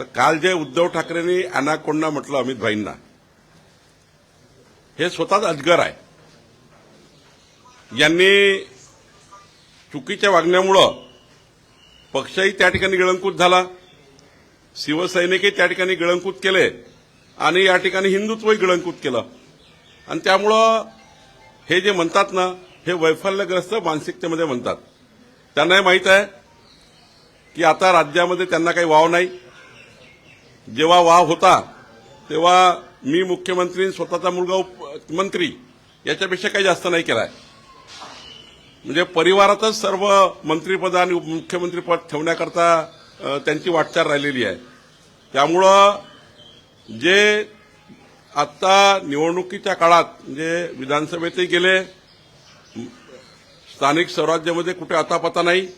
तर काल जे उद्धव ठाकरेंनी अनाकोंडा म्हटलं अमित भाईंना हे स्वतःच अजगर आहे. यांनी चुकीच्या वागण्यामुळं पक्षही त्या ठिकाणी गिळंकूत झाला शिवसैनिकही त्या ठिकाणी गिळंकूत केले आणि या ठिकाणी हिंदुत्वही गिळंकूत केलं. आणि त्यामुळं हे जे म्हणतात ना हे वैफल्यग्रस्त मानसिकतेमध्ये म्हणतात. त्यांनाही माहीत आहे की आता राज्यामध्ये त्यांना काही वाव नाही. जेव्हा वाव होता तेव्हा मी मुख्यमंत्री स्वतःचा मुलगा उप- मंत्री याच्यापेक्षा काही जास्त नाही केलाय. म्हणजे परिवारातच सर्व मंत्रीपद आणि मुख्यमंत्रीपद ठेवण्याकरता त्यांची वाटचाल राहिलेली आहे. त्यामुळं जे आत्ता निवडणुकीच्या काळात म्हणजे विधानसभेतही गेले स्थानिक स्वराज्यामध्ये कुठे आतापाता नाही.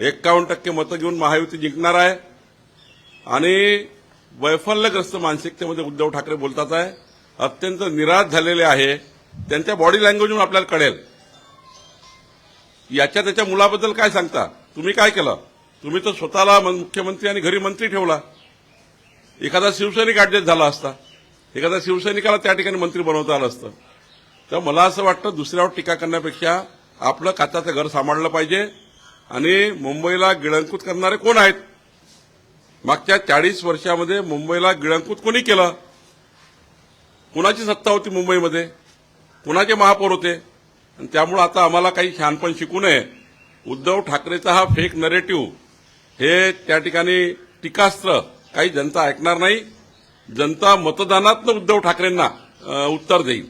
एक्कावन्न टक्के मतं घेऊन महायुती जिंकणार आहे. आणि वैफल्यग्रस्त मानसिकतेमध्ये उद्धव ठाकरे बोलतात आहे अत्यंत निराश झालेले आहे. त्यांच्या बॉडी लँग्वेजवरून आपल्याला कळेल. याच्या त्याच्या मुलाबद्दल काय सांगता? तुम्ही काय केलं? तुम्ही तर स्वतःला मुख्यमंत्री आणि घरी मंत्री ठेवला. एखादा शिवसैनिक ऍडजस्ट झाला असता. एखाद्या शिवसैनिकाला त्या ठिकाणी मंत्री बनवता आलं असतं. तर मला असं वाटतं दुसऱ्यावर टीका करण्यापेक्षा आपलं काचाचं घर सांभाळलं पाहिजे आणि मुंबईला गिळंकृत करणारे कोण आहेत? मागच्या चाळीस वर्षामध्ये मुंबईला गिळंकृत कोणी केलं? कुणाची सत्ता होती मुंबईमध्ये? कुणाचे महापौर होते? आणि त्यामुळं आता आम्हाला काही शहाणपण शिकू नये. उद्धव ठाकरेचा हा फेक नरेटिव्ह हे त्या ठिकाणी टीकास्त्र काही जनता ऐकणार नाही. जनता मतदानातनं उद्धव ठाकरेंना उत्तर देईल.